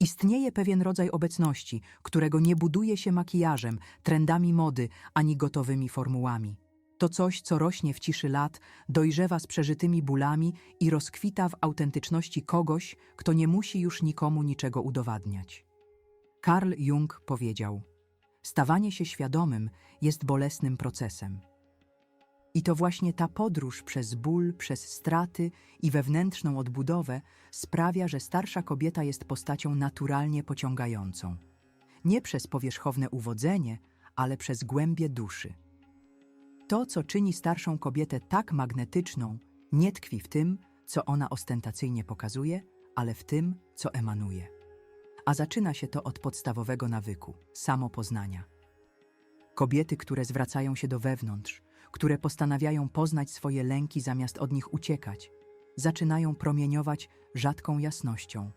Istnieje pewien rodzaj obecności, którego nie buduje się makijażem, trendami mody ani gotowymi formułami. To coś, co rośnie w ciszy lat, dojrzewa z przeżytymi bólami i rozkwita w autentyczności kogoś, kto nie musi już nikomu niczego udowadniać. Carl Jung powiedział: Stawanie się świadomym jest bolesnym procesem. I to właśnie ta podróż przez ból, przez straty i wewnętrzną odbudowę sprawia, że starsza kobieta jest postacią naturalnie pociągającą. Nie przez powierzchowne uwodzenie, ale przez głębie duszy. To, co czyni starszą kobietę tak magnetyczną, nie tkwi w tym, co ona ostentacyjnie pokazuje, ale w tym, co emanuje. A zaczyna się to od podstawowego nawyku samopoznania. Kobiety, które zwracają się do wewnątrz, które postanawiają poznać swoje lęki zamiast od nich uciekać, zaczynają promieniować rzadką jasnością.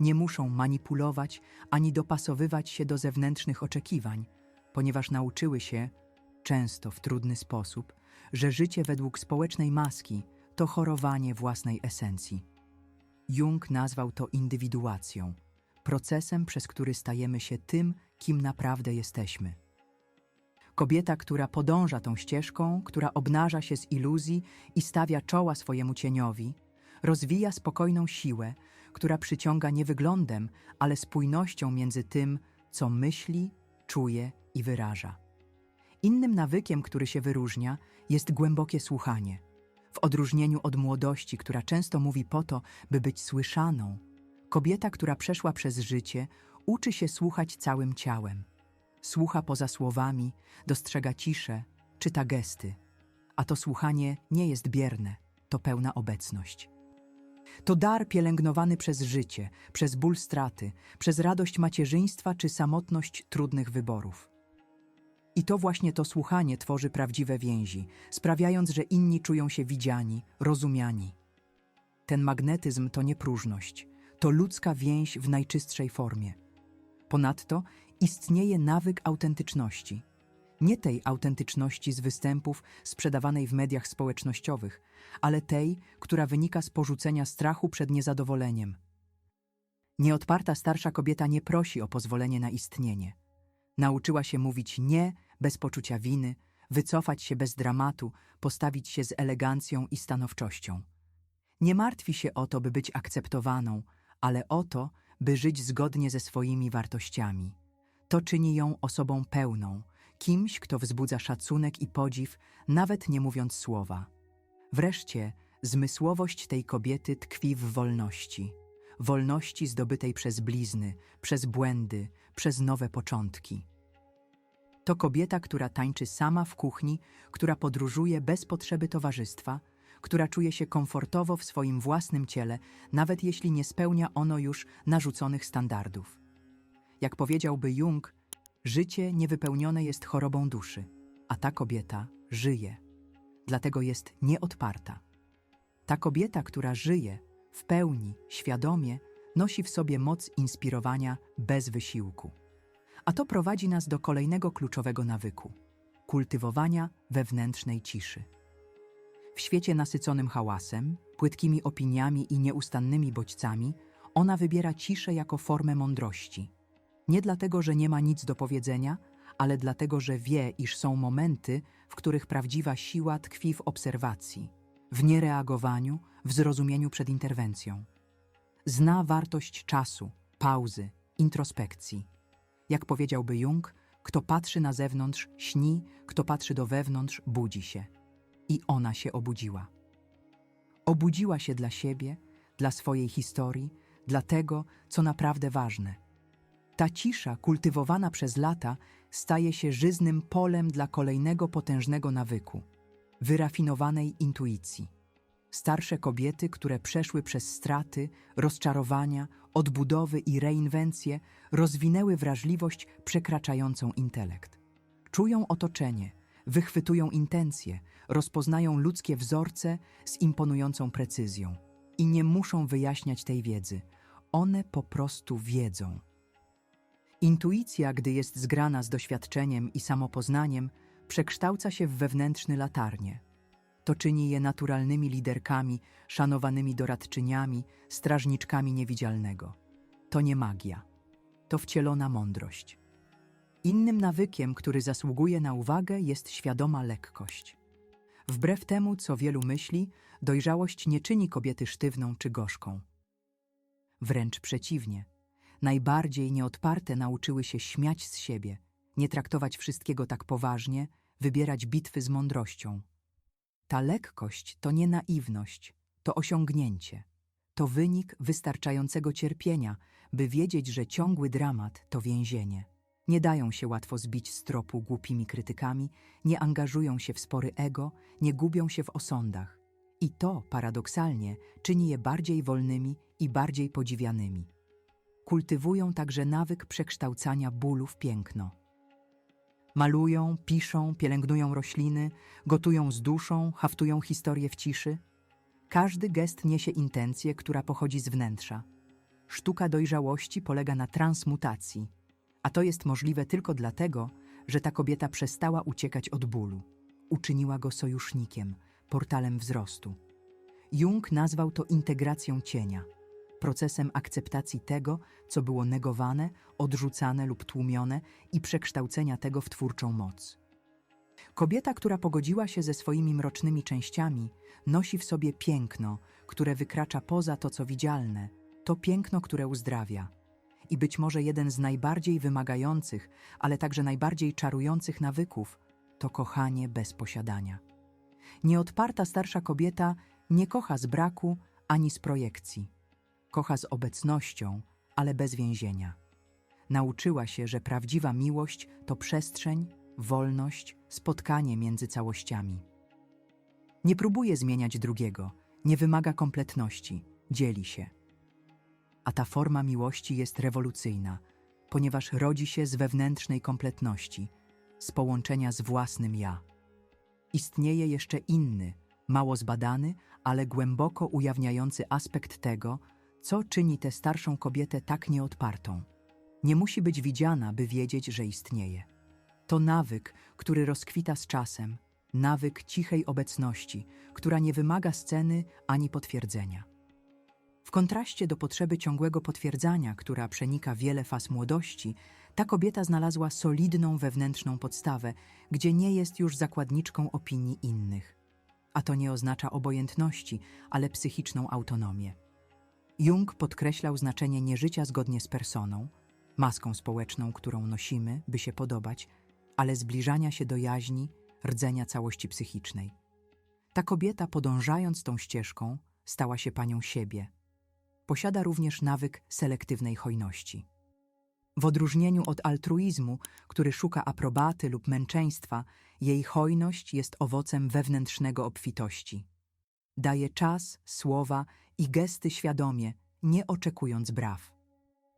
Nie muszą manipulować ani dopasowywać się do zewnętrznych oczekiwań, ponieważ nauczyły się, często w trudny sposób, że życie według społecznej maski to chorowanie własnej esencji. Jung nazwał to indywiduacją, procesem, przez który stajemy się tym, kim naprawdę jesteśmy. Kobieta, która podąża tą ścieżką, która obnaża się z iluzji i stawia czoła swojemu cieniowi, rozwija spokojną siłę, która przyciąga nie wyglądem, ale spójnością między tym, co myśli, czuje i wyraża. Innym nawykiem, który się wyróżnia, jest głębokie słuchanie. W odróżnieniu od młodości, która często mówi po to, by być słyszaną, kobieta, która przeszła przez życie, uczy się słuchać całym ciałem. Słucha poza słowami, dostrzega ciszę, czyta gesty. A to słuchanie nie jest bierne, to pełna obecność. To dar pielęgnowany przez życie, przez ból straty, przez radość macierzyństwa czy samotność trudnych wyborów. I to właśnie to słuchanie tworzy prawdziwe więzi, sprawiając, że inni czują się widziani, rozumiani. Ten magnetyzm to nie próżność, to ludzka więź w najczystszej formie. Ponadto istnieje nawyk autentyczności. Nie tej autentyczności z występów sprzedawanej w mediach społecznościowych, ale tej, która wynika z porzucenia strachu przed niezadowoleniem. Nieodparta starsza kobieta nie prosi o pozwolenie na istnienie. Nauczyła się mówić nie bez poczucia winy, wycofać się bez dramatu, postawić się z elegancją i stanowczością. Nie martwi się o to, by być akceptowaną, ale o to, by żyć zgodnie ze swoimi wartościami. To czyni ją osobą pełną, kimś, kto wzbudza szacunek i podziw, nawet nie mówiąc słowa. Wreszcie, zmysłowość tej kobiety tkwi w wolności. Wolności zdobytej przez blizny, przez błędy, przez nowe początki. To kobieta, która tańczy sama w kuchni, która podróżuje bez potrzeby towarzystwa, która czuje się komfortowo w swoim własnym ciele, nawet jeśli nie spełnia ono już narzuconych standardów. Jak powiedziałby Jung, życie niewypełnione jest chorobą duszy, a ta kobieta żyje. Dlatego jest nieodparta. Ta kobieta, która żyje w pełni, świadomie, nosi w sobie moc inspirowania bez wysiłku. A to prowadzi nas do kolejnego kluczowego nawyku kultywowania wewnętrznej ciszy. W świecie nasyconym hałasem, płytkimi opiniami i nieustannymi bodźcami, ona wybiera ciszę jako formę mądrości. Nie dlatego, że nie ma nic do powiedzenia, ale dlatego, że wie, iż są momenty, w których prawdziwa siła tkwi w obserwacji, w niereagowaniu, w zrozumieniu przed interwencją. Zna wartość czasu, pauzy, introspekcji. Jak powiedziałby Jung, kto patrzy na zewnątrz, śni, kto patrzy do wewnątrz, budzi się. I ona się obudziła. Obudziła się dla siebie, dla swojej historii, dla tego, co naprawdę ważne. Ta cisza, kultywowana przez lata, staje się żyznym polem dla kolejnego potężnego nawyku wyrafinowanej intuicji. Starsze kobiety, które przeszły przez straty, rozczarowania, odbudowy i reinwencje, rozwinęły wrażliwość przekraczającą intelekt. Czują otoczenie, wychwytują intencje, rozpoznają ludzkie wzorce z imponującą precyzją i nie muszą wyjaśniać tej wiedzy. One po prostu wiedzą. Intuicja, gdy jest zgrana z doświadczeniem i samopoznaniem, przekształca się w wewnętrzne latarnie. To czyni je naturalnymi liderkami, szanowanymi doradczyniami, strażniczkami niewidzialnego. to nie magia. To wcielona mądrość. Innym nawykiem, który zasługuje na uwagę, jest świadoma lekkość. Wbrew temu, co wielu myśli, dojrzałość nie czyni kobiety sztywną czy gorzką. Wręcz przeciwnie. Najbardziej nieodparte nauczyły się śmiać z siebie, nie traktować wszystkiego tak poważnie, wybierać bitwy z mądrością. Ta lekkość to nie naiwność, to osiągnięcie. To wynik wystarczającego cierpienia, by wiedzieć, że ciągły dramat to więzienie. Nie dają się łatwo zbić z tropu głupimi krytykami, nie angażują się w spory ego, nie gubią się w osądach. I to, paradoksalnie, czyni je bardziej wolnymi i bardziej podziwianymi. Kultywują także nawyk przekształcania bólu w piękno. Malują, piszą, pielęgnują rośliny, gotują z duszą, haftują historię w ciszy. Każdy gest niesie intencję, która pochodzi z wnętrza. Sztuka dojrzałości polega na transmutacji, a to jest możliwe tylko dlatego, że ta kobieta przestała uciekać od bólu. Uczyniła go sojusznikiem, portalem wzrostu. Jung nazwał to integracją cienia, procesem akceptacji tego, co było negowane, odrzucane lub tłumione i przekształcenia tego w twórczą moc. Kobieta, która pogodziła się ze swoimi mrocznymi częściami, nosi w sobie piękno, które wykracza poza to, co widzialne, to piękno, które uzdrawia. I być może jeden z najbardziej wymagających, ale także najbardziej czarujących nawyków to kochanie bez posiadania. Nieodparta starsza kobieta nie kocha z braku ani z projekcji. Kocha z obecnością, ale bez więzienia. Nauczyła się, że prawdziwa miłość to przestrzeń, wolność, spotkanie między całościami. Nie próbuje zmieniać drugiego, nie wymaga kompletności, dzieli się. A ta forma miłości jest rewolucyjna, ponieważ rodzi się z wewnętrznej kompletności, z połączenia z własnym ja. Istnieje jeszcze inny, mało zbadany, ale głęboko ujawniający aspekt tego, co czyni tę starszą kobietę tak nieodpartą. Nie musi być widziana, by wiedzieć, że istnieje. To nawyk, który rozkwita z czasem, nawyk cichej obecności, która nie wymaga sceny ani potwierdzenia. W kontraście do potrzeby ciągłego potwierdzania, która przenika wiele faz młodości, ta kobieta znalazła solidną wewnętrzną podstawę, gdzie nie jest już zakładniczką opinii innych. A to nie oznacza obojętności, ale psychiczną autonomię. Jung podkreślał znaczenie nieżycia zgodnie z personą, maską społeczną, którą nosimy, by się podobać, ale zbliżania się do jaźni, rdzenia całości psychicznej. Ta kobieta, podążając tą ścieżką, stała się panią siebie. Posiada również nawyk selektywnej hojności. W odróżnieniu od altruizmu, który szuka aprobaty lub męczeństwa, jej hojność jest owocem wewnętrznego obfitości. Daje czas, słowa i gesty świadomie, nie oczekując braw.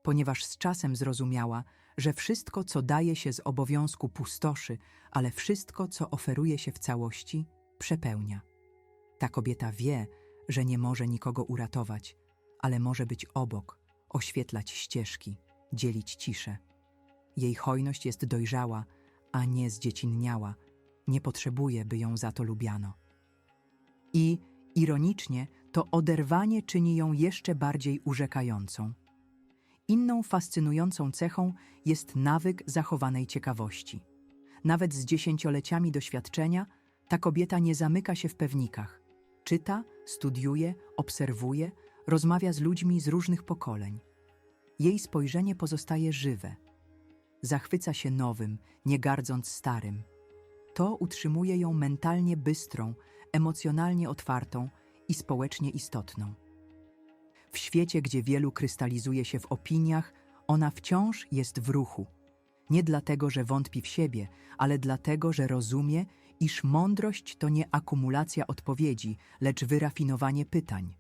Ponieważ z czasem zrozumiała, że wszystko, co daje się z obowiązku, pustoszy, ale wszystko, co oferuje się w całości, przepełnia. Ta kobieta wie, że nie może nikogo uratować, ale może być obok, oświetlać ścieżki, dzielić ciszę. Jej hojność jest dojrzała, a nie zdziecinniała, nie potrzebuje, by ją za to lubiano. I, ironicznie, to oderwanie czyni ją jeszcze bardziej urzekającą. Inną fascynującą cechą jest nawyk zachowanej ciekawości. Nawet z dziesięcioleciami doświadczenia, ta kobieta nie zamyka się w pewnikach. Czyta, studiuje, obserwuje, rozmawia z ludźmi z różnych pokoleń. Jej spojrzenie pozostaje żywe. Zachwyca się nowym, nie gardząc starym. To utrzymuje ją mentalnie bystrą, emocjonalnie otwartą i społecznie istotną. W świecie, gdzie wielu krystalizuje się w opiniach, ona wciąż jest w ruchu. Nie dlatego, że wątpi w siebie, ale dlatego, że rozumie, iż mądrość to nie akumulacja odpowiedzi, lecz wyrafinowanie pytań.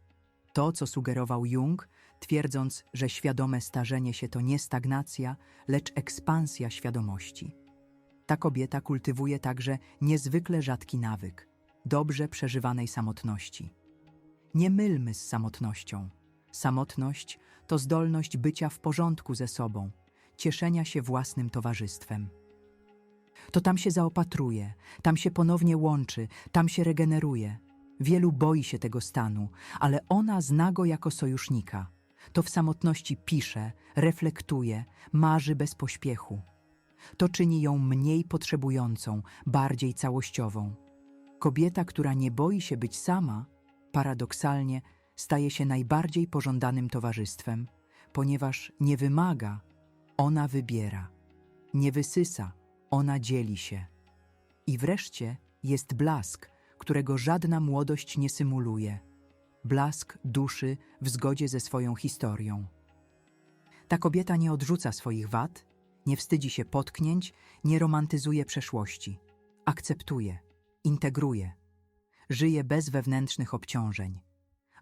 To, co sugerował Jung, twierdząc, że świadome starzenie się to nie stagnacja, lecz ekspansja świadomości. Ta kobieta kultywuje także niezwykle rzadki nawyk dobrze przeżywanej samotności. Nie mylmy z samotnością. Samotność to zdolność bycia w porządku ze sobą, cieszenia się własnym towarzystwem. To tam się zaopatruje, tam się ponownie łączy, tam się regeneruje. Wielu boi się tego stanu, ale ona zna go jako sojusznika. To w samotności pisze, reflektuje, marzy bez pośpiechu. To czyni ją mniej potrzebującą, bardziej całościową. Kobieta, która nie boi się być sama, paradoksalnie staje się najbardziej pożądanym towarzystwem, ponieważ nie wymaga, ona wybiera. Nie wysysa, ona dzieli się. I wreszcie jest blask, którego żadna młodość nie symuluje. Blask duszy w zgodzie ze swoją historią. Ta kobieta nie odrzuca swoich wad, nie wstydzi się potknięć, nie romantyzuje przeszłości. Akceptuje, integruje. Żyje bez wewnętrznych obciążeń.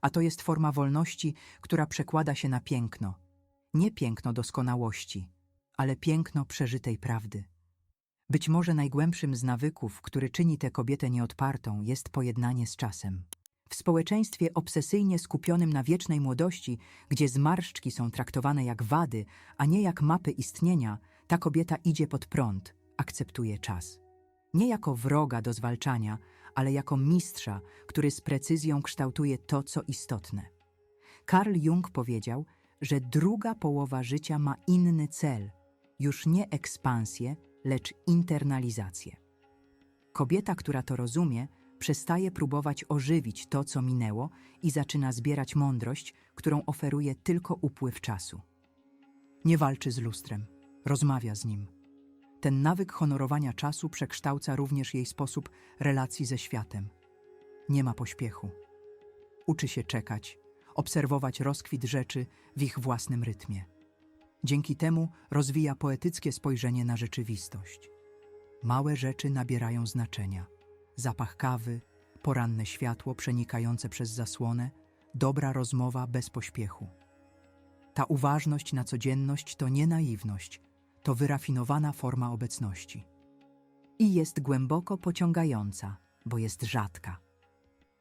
A to jest forma wolności, która przekłada się na piękno. Nie piękno doskonałości, ale piękno przeżytej prawdy. Być może najgłębszym z nawyków, który czyni tę kobietę nieodpartą, jest pojednanie z czasem. W społeczeństwie obsesyjnie skupionym na wiecznej młodości, gdzie zmarszczki są traktowane jak wady, a nie jak mapy istnienia, ta kobieta idzie pod prąd, akceptuje czas. Nie jako wroga do zwalczania, ale jako mistrza, który z precyzją kształtuje to, co istotne. Carl Jung powiedział, że druga połowa życia ma inny cel, już nie ekspansję, lecz internalizację. Kobieta, która to rozumie, przestaje próbować ożywić to, co minęło i zaczyna zbierać mądrość, którą oferuje tylko upływ czasu. Nie walczy z lustrem, rozmawia z nim. Ten nawyk honorowania czasu przekształca również jej sposób relacji ze światem. Nie ma pośpiechu. Uczy się czekać, obserwować rozkwit rzeczy w ich własnym rytmie. Dzięki temu rozwija poetyckie spojrzenie na rzeczywistość. Małe rzeczy nabierają znaczenia. Zapach kawy, poranne światło przenikające przez zasłonę, dobra rozmowa bez pośpiechu. Ta uważność na codzienność to nie naiwność, to wyrafinowana forma obecności. I jest głęboko pociągająca, bo jest rzadka.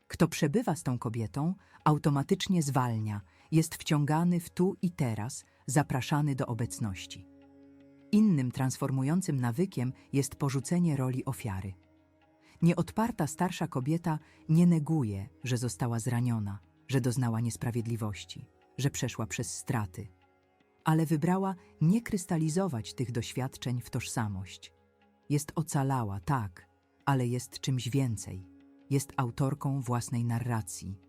Kto przebywa z tą kobietą, automatycznie zwalnia, jest wciągany w tu i teraz, zapraszany do obecności. Innym transformującym nawykiem jest porzucenie roli ofiary. Nieodparta starsza kobieta nie neguje, że została zraniona, że doznała niesprawiedliwości, że przeszła przez straty, ale wybrała nie krystalizować tych doświadczeń w tożsamość. Jest ocalała, tak, ale jest czymś więcej. Jest autorką własnej narracji.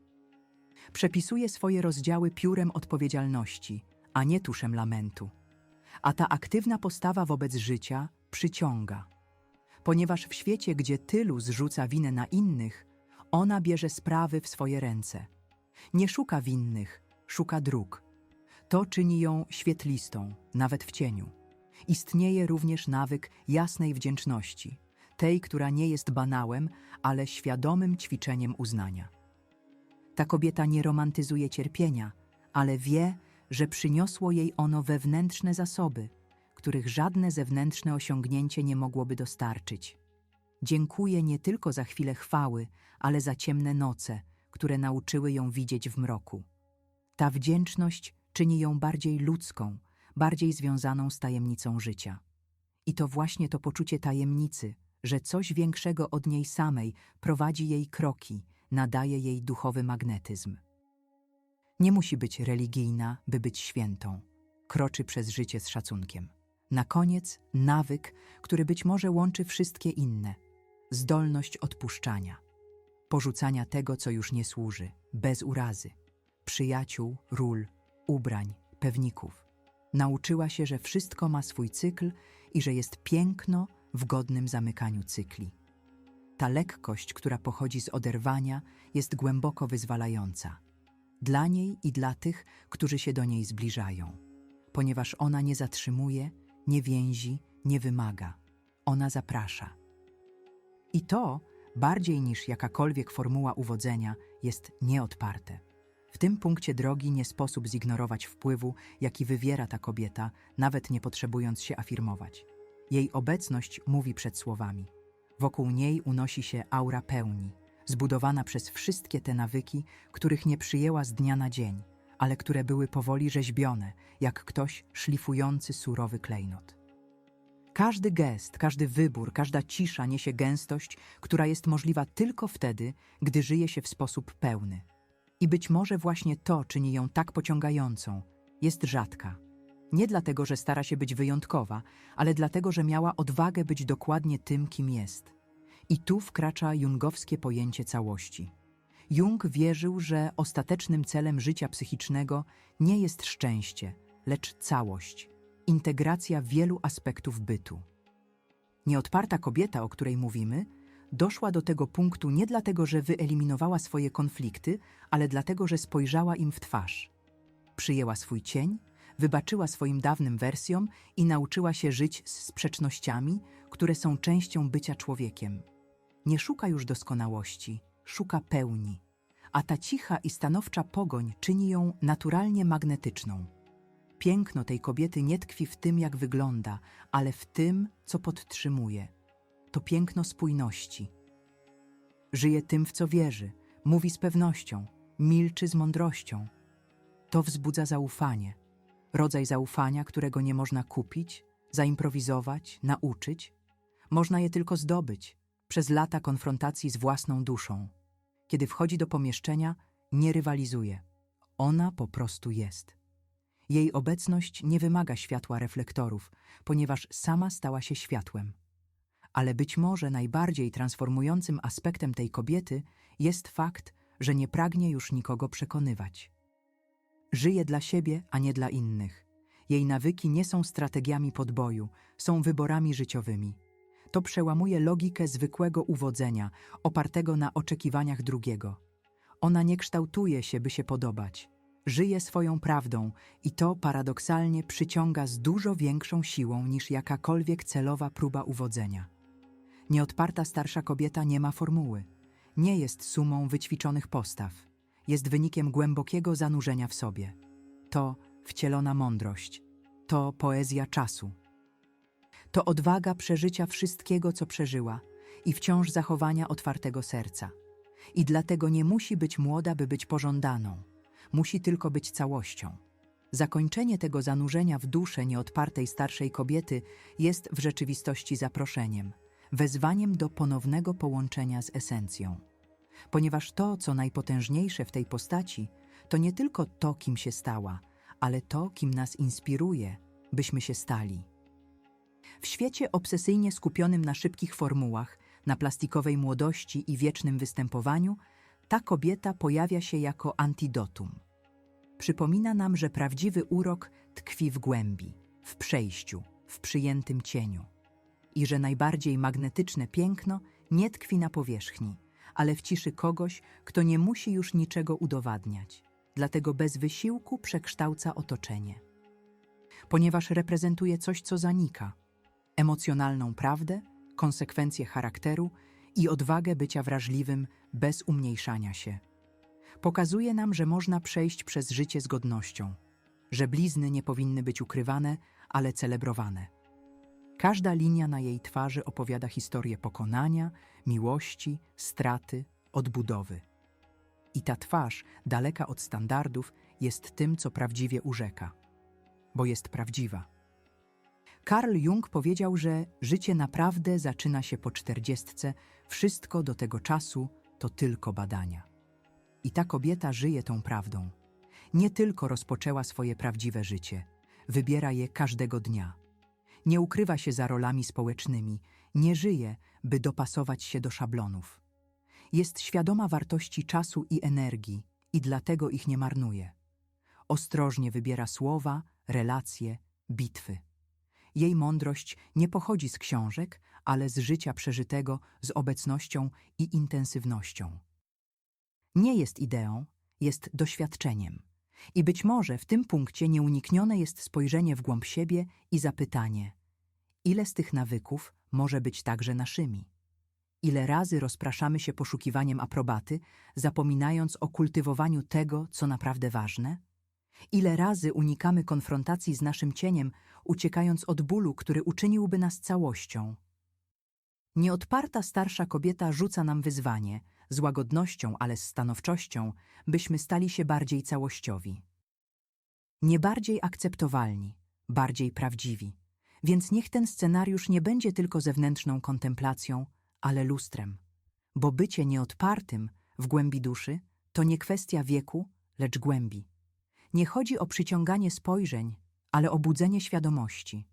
Przepisuje swoje rozdziały piórem odpowiedzialności, a nie tuszem lamentu. A ta aktywna postawa wobec życia przyciąga. Ponieważ w świecie, gdzie tylu zrzuca winę na innych, ona bierze sprawy w swoje ręce. Nie szuka winnych, szuka dróg. To czyni ją świetlistą, nawet w cieniu. Istnieje również nawyk jasnej wdzięczności, tej, która nie jest banałem, ale świadomym ćwiczeniem uznania. Ta kobieta nie romantyzuje cierpienia, ale wie, że przyniosło jej ono wewnętrzne zasoby, których żadne zewnętrzne osiągnięcie nie mogłoby dostarczyć. Dziękuję nie tylko za chwilę chwały, ale za ciemne noce, które nauczyły ją widzieć w mroku. Ta wdzięczność czyni ją bardziej ludzką, bardziej związaną z tajemnicą życia. I to właśnie to poczucie tajemnicy, że coś większego od niej samej prowadzi jej kroki, nadaje jej duchowy magnetyzm. Nie musi być religijna, by być świętą. Kroczy przez życie z szacunkiem. Na koniec nawyk, który być może łączy wszystkie inne zdolność odpuszczania, porzucania tego, co już nie służy, bez urazy, przyjaciół, ról, ubrań, pewników. Nauczyła się, że wszystko ma swój cykl i że jest piękno w godnym zamykaniu cykli. Ta lekkość, która pochodzi z oderwania, jest głęboko wyzwalająca. Dla niej i dla tych, którzy się do niej zbliżają. Ponieważ ona nie zatrzymuje, nie więzi, nie wymaga. Ona zaprasza. I to, bardziej niż jakakolwiek formuła uwodzenia, jest nieodparte. W tym punkcie drogi nie sposób zignorować wpływu, jaki wywiera ta kobieta, nawet nie potrzebując się afirmować. Jej obecność mówi przed słowami. Wokół niej unosi się aura pełni, zbudowana przez wszystkie te nawyki, których nie przyjęła z dnia na dzień, ale które były powoli rzeźbione, jak ktoś szlifujący surowy klejnot. Każdy gest, każdy wybór, każda cisza niesie gęstość, która jest możliwa tylko wtedy, gdy żyje się w sposób pełny. I być może właśnie to czyni ją tak pociągającą. Jest rzadka. Nie dlatego, że stara się być wyjątkowa, ale dlatego, że miała odwagę być dokładnie tym, kim jest. I tu wkracza jungowskie pojęcie całości. Jung wierzył, że ostatecznym celem życia psychicznego nie jest szczęście, lecz całość, integracja wielu aspektów bytu. Nieodparta kobieta, o której mówimy, doszła do tego punktu nie dlatego, że wyeliminowała swoje konflikty, ale dlatego, że spojrzała im w twarz. Przyjęła swój cień, wybaczyła swoim dawnym wersjom i nauczyła się żyć z sprzecznościami, które są częścią bycia człowiekiem. Nie szuka już doskonałości, szuka pełni, a ta cicha i stanowcza pogoń czyni ją naturalnie magnetyczną. Piękno tej kobiety nie tkwi w tym, jak wygląda, ale w tym, co podtrzymuje. To piękno spójności. Żyje tym, w co wierzy, mówi z pewnością, milczy z mądrością. To wzbudza zaufanie. Rodzaj zaufania, którego nie można kupić, zaimprowizować, nauczyć. Można je tylko zdobyć przez lata konfrontacji z własną duszą. Kiedy wchodzi do pomieszczenia, nie rywalizuje. Ona po prostu jest. Jej obecność nie wymaga światła reflektorów, ponieważ sama stała się światłem. Ale być może najbardziej transformującym aspektem tej kobiety jest fakt, że nie pragnie już nikogo przekonywać. Żyje dla siebie, a nie dla innych. Jej nawyki nie są strategiami podboju, są wyborami życiowymi. To przełamuje logikę zwykłego uwodzenia, opartego na oczekiwaniach drugiego. Ona nie kształtuje się, by się podobać. Żyje swoją prawdą i to paradoksalnie przyciąga z dużo większą siłą niż jakakolwiek celowa próba uwodzenia. Nieodparta starsza kobieta nie ma formuły. Nie jest sumą wyćwiczonych postaw. Jest wynikiem głębokiego zanurzenia w sobie. To wcielona mądrość. To poezja czasu. To odwaga przeżycia wszystkiego, co przeżyła i wciąż zachowania otwartego serca. I dlatego nie musi być młoda, by być pożądaną. Musi tylko być całością. Zakończenie tego zanurzenia w duszę nieodpartej starszej kobiety jest w rzeczywistości zaproszeniem, wezwaniem do ponownego połączenia z esencją. Ponieważ to, co najpotężniejsze w tej postaci, to nie tylko to, kim się stała, ale to, kim nas inspiruje, byśmy się stali. W świecie obsesyjnie skupionym na szybkich formułach, na plastikowej młodości i wiecznym występowaniu, ta kobieta pojawia się jako antidotum. Przypomina nam, że prawdziwy urok tkwi w głębi, w przejściu, w przyjętym cieniu. I że najbardziej magnetyczne piękno nie tkwi na powierzchni, ale w ciszy kogoś, kto nie musi już niczego udowadniać, dlatego bez wysiłku przekształca otoczenie. Ponieważ reprezentuje coś, co zanika emocjonalną prawdę, konsekwencje charakteru i odwagę bycia wrażliwym bez umniejszania się. Pokazuje nam, że można przejść przez życie z godnością, że blizny nie powinny być ukrywane, ale celebrowane. Każda linia na jej twarzy opowiada historię pokonania, miłości, straty, odbudowy. I ta twarz, daleka od standardów, jest tym, co prawdziwie urzeka, bo jest prawdziwa. Carl Jung powiedział, że życie naprawdę zaczyna się po czterdziestce, wszystko do tego czasu to tylko badania. I ta kobieta żyje tą prawdą. Nie tylko rozpoczęła swoje prawdziwe życie, wybiera je każdego dnia. Nie ukrywa się za rolami społecznymi, nie żyje, by dopasować się do szablonów. Jest świadoma wartości czasu i energii i dlatego ich nie marnuje. Ostrożnie wybiera słowa, relacje, bitwy. Jej mądrość nie pochodzi z książek, ale z życia przeżytego z obecnością i intensywnością. Nie jest ideą, jest doświadczeniem. I być może w tym punkcie nieuniknione jest spojrzenie w głąb siebie i zapytanie: ile z tych nawyków może być także naszymi? Ile razy rozpraszamy się poszukiwaniem aprobaty, zapominając o kultywowaniu tego, co naprawdę ważne? Ile razy unikamy konfrontacji z naszym cieniem, uciekając od bólu, który uczyniłby nas całością? Nieodparta starsza kobieta rzuca nam wyzwanie, z łagodnością, ale z stanowczością, byśmy stali się bardziej całościowi. Nie bardziej akceptowalni, bardziej prawdziwi. Więc niech ten scenariusz nie będzie tylko zewnętrzną kontemplacją, ale lustrem. Bo bycie nieodpartym w głębi duszy To nie kwestia wieku, lecz głębi. Nie chodzi o przyciąganie spojrzeń, ale o budzenie świadomości.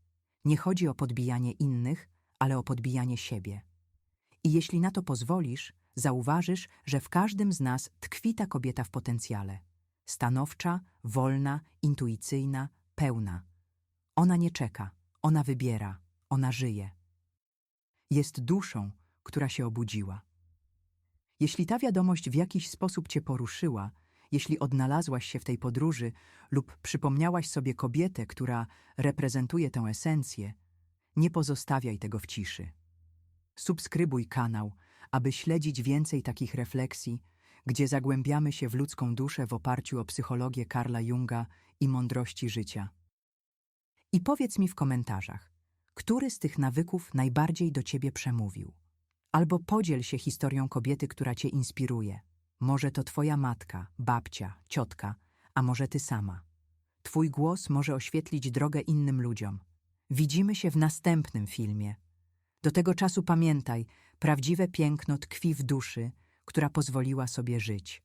Nie chodzi o podbijanie innych, ale o podbijanie siebie. I jeśli na to pozwolisz, zauważysz, że w każdym z nas tkwi ta kobieta w potencjale. Stanowcza, wolna, intuicyjna, pełna. Ona nie czeka, ona wybiera, ona żyje. Jest duszą, która się obudziła. Jeśli ta wiadomość w jakiś sposób cię poruszyła, jeśli odnalazłaś się w tej podróży lub przypomniałaś sobie kobietę, która reprezentuje tę esencję, nie pozostawiaj tego w ciszy. Subskrybuj kanał, aby śledzić więcej takich refleksji, gdzie zagłębiamy się w ludzką duszę w oparciu o psychologię Karla Junga i mądrości życia. I powiedz mi w komentarzach, który z tych nawyków najbardziej do ciebie przemówił. Albo podziel się historią kobiety, która cię inspiruje. Może to twoja matka, babcia, ciotka, a może ty sama. Twój głos może oświetlić drogę innym ludziom. Widzimy się w następnym filmie. Do tego czasu pamiętaj, prawdziwe piękno tkwi w duszy, która pozwoliła sobie żyć.